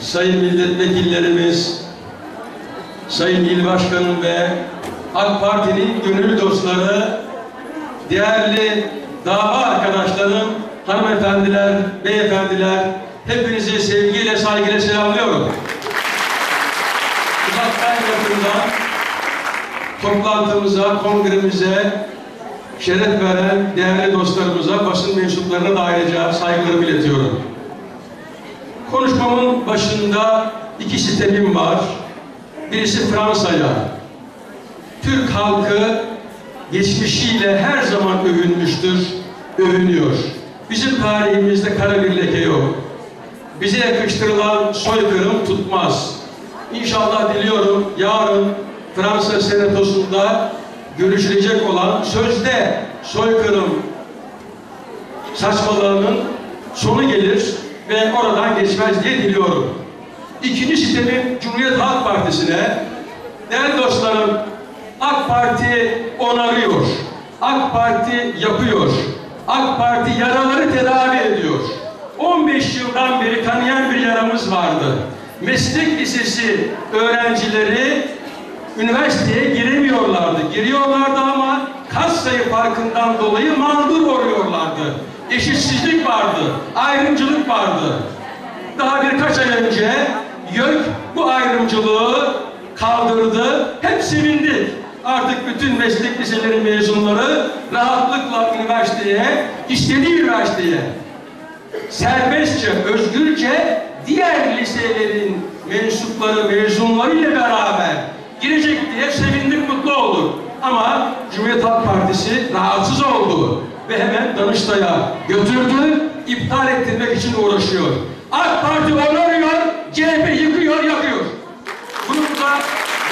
sayın milletvekillerimiz, sayın il başkanım ve AK Parti'nin gönül dostları, değerli dava arkadaşlarım, hanımefendiler, beyefendiler, hepinizi sevgiyle, saygıyla selamlıyorum. Uzaktan yakından toplantımıza, kongremize şeref veren değerli dostlarımıza, basın mensuplarına da ayrıca saygılarımı başında iki sitemim var. Birisi Fransa'ya. Türk halkı geçmişiyle her zaman övünmüştür, övünüyor. Bizim tarihimizde kara bir leke yok. Bize yakıştırılan soykırım tutmaz. İnşallah diliyorum yarın Fransa Senatosu'nda görüşülecek olan sözde soykırım ve diye diliyorum. İkinci sistemim Cumhuriyet Halk Partisi'ne değerli dostlarım AK Parti onarıyor. AK Parti yapıyor. AK Parti yaraları tedavi ediyor. 15 yıldan beri kanayan bir yaramız vardı. Meslek lisesi öğrencileri üniversiteye giremiyorlardı. Giriyorlardı ama kas sayı farkından dolayı mağdur oluyorlardı. Eşitsizlik vardı, ayrımcılık vardı. Daha birkaç ay önce YÖK bu ayrımcılığı kaldırdı. Hep sevindik. Artık bütün meslek liseleri mezunları rahatlıkla üniversiteye, istediği üniversiteye serbestçe, özgürce diğer liselerin mensupları, mezunları ile beraber girecek diye sevindik, mutlu olduk. Ama Cumhuriyet Halk Partisi rahatsız oldu ve hemen Danıştay'a götürdü, iptal ettirmek için uğraşıyor. AK Parti onarıyor, CHP yıkıyor, yakıyor. Bunu burada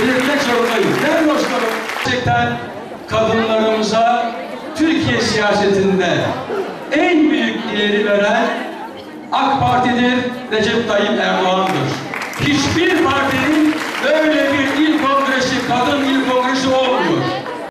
belirtmek zorundayız. Değerli dostlarım, gerçekten kadınlarımıza Türkiye siyasetinde en büyük ileri veren AK Parti'dir, Recep Tayyip Erdoğan'dır. Hiçbir partinin böyle bir